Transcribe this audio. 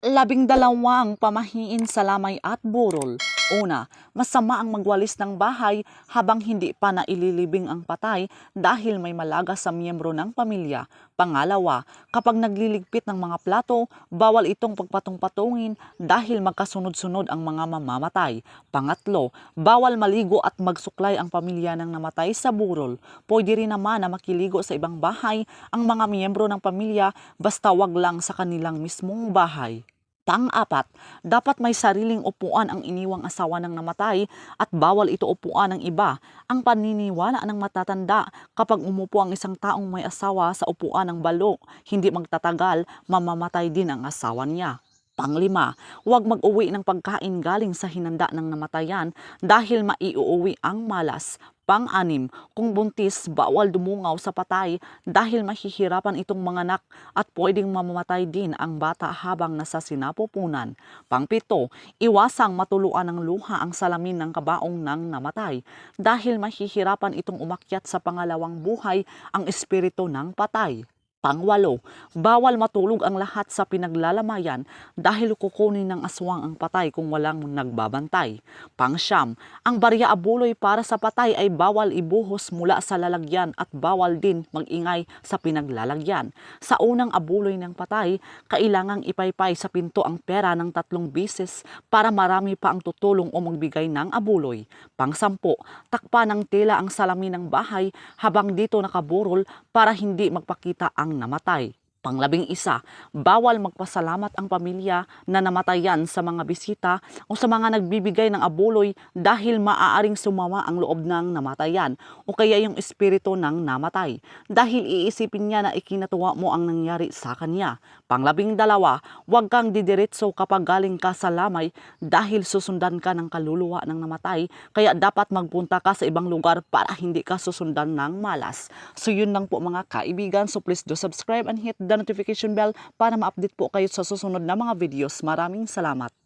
Labing dalawang pamahiin sa lamay at burol. Una, masama ang magwalis ng bahay habang hindi pa naililibing ang patay dahil may malaga sa miyembro ng pamilya. Pangalawa, kapag nagliligpit ng mga plato, bawal itong pagpatong-patungin dahil magkasunod-sunod ang mga mamamatay. Pangatlo, bawal maligo at magsuklay ang pamilya ng namatay sa burol. Pwede rin naman na makiligo sa ibang bahay ang mga miyembro ng pamilya basta wag lang sa kanilang mismong bahay. Pang-apat, dapat may sariling upuan ang iniwang asawa ng namatay at bawal ito upuan ng iba. Ang paniniwala ng matatanda kapag umupo ang isang taong may asawa sa upuan ng balo, hindi magtatagal, mamamatay din ang asawa niya. Panglima, huwag mag-uwi ng pagkain galing sa hinanda ng namatayan dahil maiuuwi ang malas. Pang-anim, kung buntis, bawal dumungaw sa patay dahil mahihirapan itong mga anak at pwedeng mamamatay din ang bata habang nasa sinapupunan. Pangpito, iwasang matuluan ng luha ang salamin ng kabaong ng namatay dahil mahihirapan itong umakyat sa pangalawang buhay ang espiritu ng patay. Pangwalo, bawal matulog ang lahat sa pinaglalamayan dahil kukunin ng aswang ang patay kung walang nagbabantay. Pangsyam, ang barya abuloy para sa patay ay bawal ibuhos mula sa lalagyan at bawal din magingay sa pinaglalagyan. Sa unang abuloy ng patay, kailangang ipaypay sa pinto ang pera ng tatlong bisis para marami pa ang tutulong o magbigay ng abuloy. Pangsampo, takpa ng tela ang salamin ng bahay habang dito nakaburol para hindi magpakita ang namatay. Panglabing isa, bawal magpasalamat ang pamilya na namatayan sa mga bisita o sa mga nagbibigay ng abuloy dahil maaaring sumama ang loob ng namatayan o kaya yung espiritu ng namatay dahil iisipin niya na ikinatuwa mo ang nangyari sa kanya. Panglabing dalawa, huwag kang didiretso kapag galing ka sa lamay dahil susundan ka ng kaluluwa ng namatay kaya dapat magpunta ka sa ibang lugar para hindi ka susundan ng malas. So yun lang po mga kaibigan. So please do subscribe and hit the notification bell para ma-update po kayo sa susunod na mga videos. Maraming salamat.